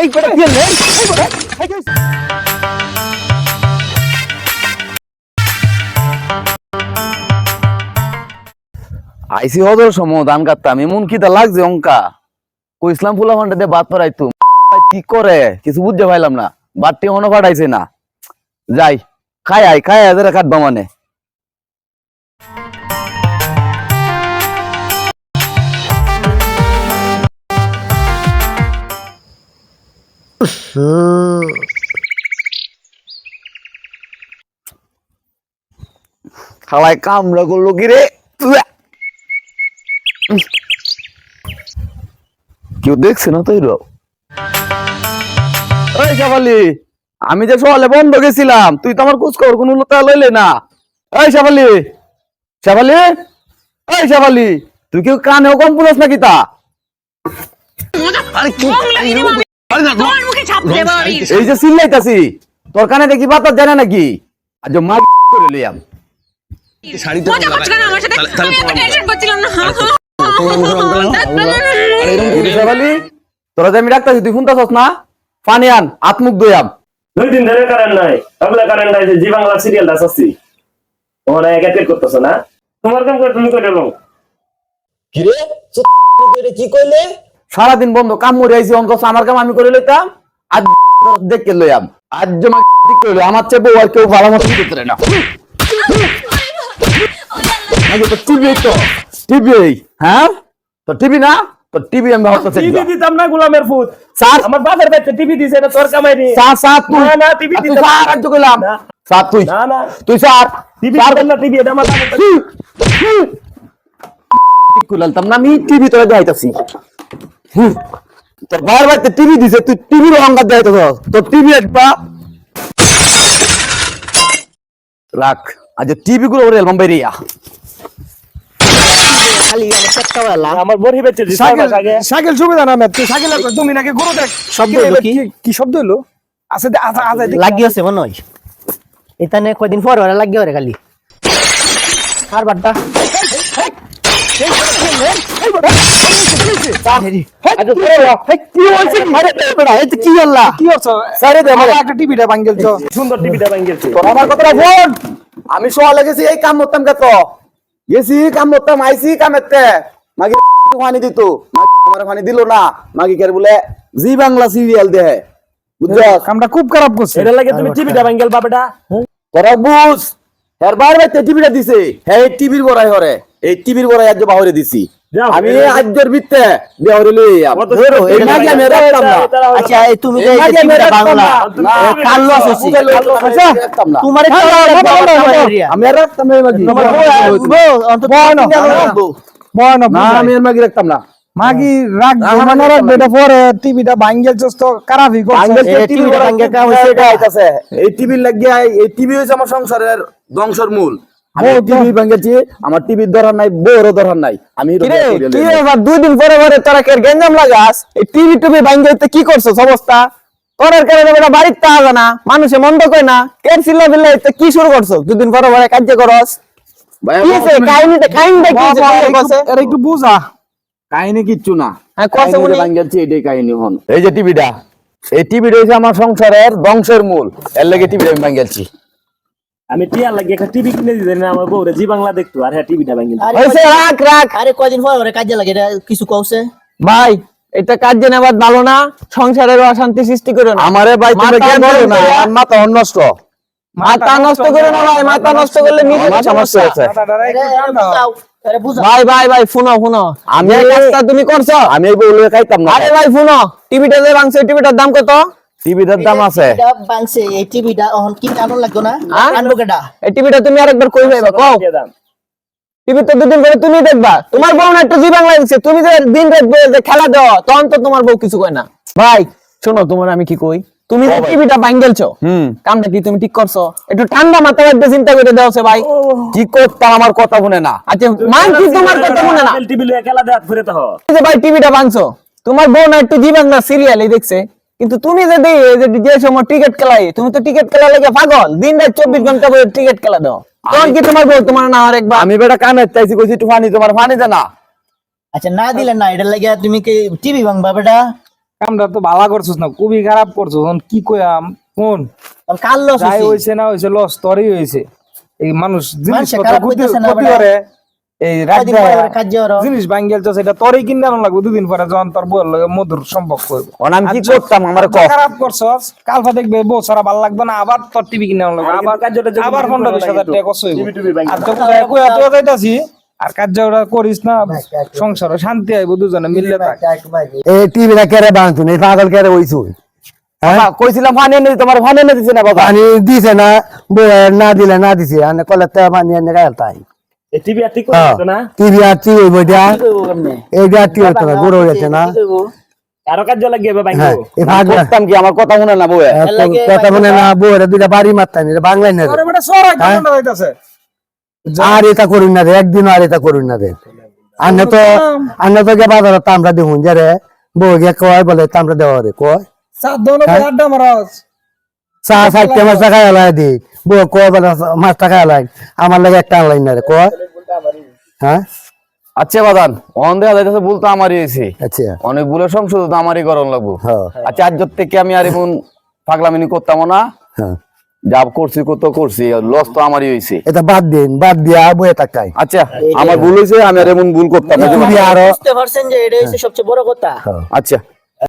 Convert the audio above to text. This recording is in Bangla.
এই বেটা দিয়ে নে এই যে- আইসি হদর সময় ধান কাটতাম, এমন কিতা লাগছে অঙ্কা? কইসলাম ফুলা ফান্ডা দিয়ে বাদ পড়াইতো কি করে? কিছু বুঝতে পাইলাম না। বাদটি মনে পাঠাইছে না। যাই, খাই আই খাই আই যারা কাটবা মানে। খালাই কামড়া করল কি রে। কেউ দেখছে না তো শাবালি আমি যে সকালে বন্ধ গেছিলাম তুই তো আমার খোঁজ খবর কোনো লোক লইলে না। ওই শাবালি শাবালি ওই শাবালি তুই কেউ কানেও কম পুরস নাকি তা? তোমার মুখে ছাপ দেবো আমি। এই যে চিল্লাইতাছি তোর কানে দেখি বাতাস জানে নাকি আজ মা করে লিয়াম মজা করছ আমার সাথে? আমি এত টেনশন করছিলাম না। তোরা যে আমি ডাক্তারছি তুই শুনতাছস না পানি আন আত্মুখ দয়াম দুই দিন ধরে কারেন্ট নাই আপনার কারেন্ট নাই জি বাংলা সিরিয়ালটা আসছি তোমরা এক এক করতেছো না তোমার কাম করে তুমি করে নাও কিরে করে কি কইলে সারাদিন বন্ধ কাম মরে আইছি অন কস আমার কাম আমি করে লইতাম আজ দেখে লইয়াম আজ জমা ঠিক করে আমার চেয়ে বউ আর কেউ ভালো মতো করতে পারে না। আগে তো টিভি তো? টিভি হ্যাঁ? তো টিভি না? তো টিভি আমি টিভি দিতাম না গোলামের ফুট স্যার আমার বাপের বাড়িতে টিভি দিছে এটা তোর কামাই নি স্যার স্যার তুই না, না, TV দিতে স্যার পারব রাজ্য কইলাম। স্যার তুই না না। তুই স্যার টিভি স্যার না টিভি এটা আমার ঠিক করলাম না আমি টিভি তোরা দেখাইতাছি। হুম। তোর বাড়িতে টিভি দিছে তুই টিভির অহংকার দেখাইতেছ তোর টিভি একটা রাখ আজ টিভি গুলো ওরে অ্যালবাম বেরিয়া আমার বড়ি বেচে সাইকেল সুবিধা না তুই সাইকেল তুমি নাকি গরু দেখ। শব্দ কি হলো কি? কি- কি শব্দ হলো আছে দে- আছে মনে হয়। এখানে কয়দিন পর ওরা লাগিয়ে ওরে খালি। আর বাড্ডা কি কি কি দে তো আমি সকালে গেছি এই কাম করতাম কত গেছি কাম করতাম আইসি কামেতে মাগি পানি দিত আমার পানি দিল না মাগি কে বলে জি বাংলা সিরিয়াল দেহে বুঝছ কামটা খুব খারাপ করছে এটা লাগে তুমি টিভিটা ভাঙিয়েল বাবাটা তোরা বুঝ হের বার বাইতে টিভিটা দিছে হে টিভির বড়াই হরে এই টিভির বড়াই আজ বাহরে দিছি আমি ভিত্তে বিহরে লই অত ধরো এই সুন্দর মাঝে আমি এটা- রাখতাম না এটা- এটা- আচ্ছা এই তুমি বাংলা আচ্ছা, তোমার হ্যাঁ, হ্যাঁ, হ্যাঁ, হ্যাঁ, হ্যাঁ। আমি রাখতাম না মাগি আমি রাখতাম না মাগি রাখ মানে এটা পরে টিভিটা ভাঙ্গেল তো খারাপই করছে এই টিভি টিভিটা ভাঙ্গে কাম হইছে এটা। আইতাছে এই টিভি লাগিয়া এই টিভি হইছে আমার সংসারের ধ্বংসের মূল আমি টিভি ভাঙ্গেছি আমার টিভির দরকার নাই বউরও দরকার নাই। আমি কিরে কি ব্যাপার দুই দিন পরে পরে তোরা কে গেঞ্জাম লাগাস? এই টিভি কি করছ অবস্থা? তোর কারণে বেটা বাড়িতে আসে না মানুষে মন্দ কয় না। কে চিল্লা বিল্লা কি শুরু করছ দুদিন পরে পরে কার্য করস। কাহিনীটা কি বলো একটু বুঝা। কাহিনী কিচ্ছু না। হ্যাঁ, যে উনি- ভাঙ্গেছি এটাই কাহিনী হন। এই যে টিভিটা এই টিভিটা হইছে আমার সংসারের ধ্বংসের মূল। এর লাগে টিভিটা আমি ভাঙ্গেছি আমি টিয়া লাগিয়ে একটা টিভি কিনে দিতে না আমার বউরে জি বাংলা দেখতো আর হ্যাঁ টিভিটা হয়েছে কয়দিন- রাখ রাখ। আরে কয়দিন পরে পরে কাজে লাগে এটা কিছু কওছে? ভাই এটা কাজ নেবার ভালো না? সংসারের অশান্তি সৃষ্টি করো না। আমারে ভাই তুমি নষ্ট করো না? আর মাথা নষ্ট মাথা নষ্ট করে না ভাই মাথা নষ্ট করলে নিজের সমস্যা আছে। ভাই ভাই ভাই শুনো শুনো। আমি কাজটা তুমি করছ। আমি এই বউলে খাইতাম না। আরে ভাই শুনো। টিভিটা যে ভাঙছে টিভিটার দাম কত? টিভিটার দাম আছে বাংছে এই টিভিটা কি কানুন লাগতো না হ্যাঁ? কেডা এই টিভিটা তুমি আরেকবার কই কও টিভি তো দুদিন পরে তুমি দেখবা তোমার বউ না একটু জি বাংলা দিচ্ছে তুমি যে দিন রাত বইয়ে খেলা দাও তখন তো তোমার বউ কিছু কয় না ভাই শোনো তোমার আমি কি কই তুমি যে টিভিটা ভাঙ্গেলছো হুম কামটা কি তুমি ঠিক করছ একটু ঠান্ডা মাথায় একটা চিন্তা করে দেওছে ভাই কি করতাম আমার কথা শুনে না আচ্ছা মান কি তোমার কথা মনে না টিভি লয়ে খেলা দেখাত ফিরে তো হয়। এই যে ভাই টিভিটা ভাঙছো তোমার বউ না একটু জি বাংলা সিরিয়াল দেখছে কিন্তু তুমি যদি যে সময় টিকিট খেলাই তুমি তো টিকিট খেলা লাগে পাগল। দিন রাত চব্বিশ ঘণ্টা বই টিকিট খেলা দাও। তখন কি তোমার বউ তোমার না আর একবার? আমি বেটা কানে চাইছি কইছি একটু পানি তোমার পানি দে না। আচ্ছা না দিলে না এটা লাগে তুমি কি টিভি ভাঙবা বেটা? কামটা তো ভালো করছিস না খুবই খারাপ করছিস। কি কইয়াম? কোন কাল লস হয়েছে না হয়েছে লস তোরই হয়েছে এই মানুষ জিনিসপত্র ক্ষতি। করে। এই কাজ ওর জিনিস বাঙ্গেল চলছে এটা তোরই কিনে আনো লাগবে দুদিন পরে যখন তোর বউয়ের লগে মধুর সম্পর্ক হইব। আমি কি করতাম? আমার খারাপ করছস কালফা দেখবে বউ সারা ভালো লাগবে না আবার তোর টিভি কিনে আনো লাগবে আবার আবার পনেরো বিশ হাজার টাকা কষ্ট হইব। টিভি টিভি ভাঙ্গা। আর তো কোথায় কইয়া তো যাইতাছি আর কার্য ওরা করিস না সংসারে শান্তি আইব দুজনে মিললে এই পাগল হইছু হ্যাঁ? কইছিলাম এনে তোমার এনে দিছে না বাবা? পানি দিছে না না দিলে না দিছে আনে কলে পানি এনে তাই। হ্যাঁ হয়ে হ্যাঁ আমার কথা শুনে না বউয়ে কথা বলে না বউরে দুইটা বাড়ি মারতাম বাংলায় না রে। আরে এটা করুন না রে একদিন আর এটা করুন না রে। আনে তো আনে তো গে বাজারে তামরা দেখুন যে রে। বউ গে কয় বলে তামরা দেওয়া রে কয়। চা চারটে টাকা দি বউ কয় বলে মাছ টাকা আমার লাগে একটা আনলাই না রে কয়? হ্যাঁ? আচ্ছা বাদান অন দেখা যাইতেছে ভুল তো আমারই হয়েছে আচ্ছা। অনেক ভুলের সংশোধন আমারই করণ লাগবো। হ্যাঁ। আচ্ছা আজ থেকে আমি আর এমন পাগলামিনি করতাম না হ্যাঁ। যা করছি কত করছি লস তো আমারই হয়েছে এটা বাদ দিন বাদ দিয়া বয়ে তাকাই আচ্ছা আমার ভুল হয়েছে আমি আর এমন ভুল করতাম না। তুমি আরও বুঝতে পারছেন যে এটা হচ্ছে সবচেয়ে বড় কথা। আচ্ছা।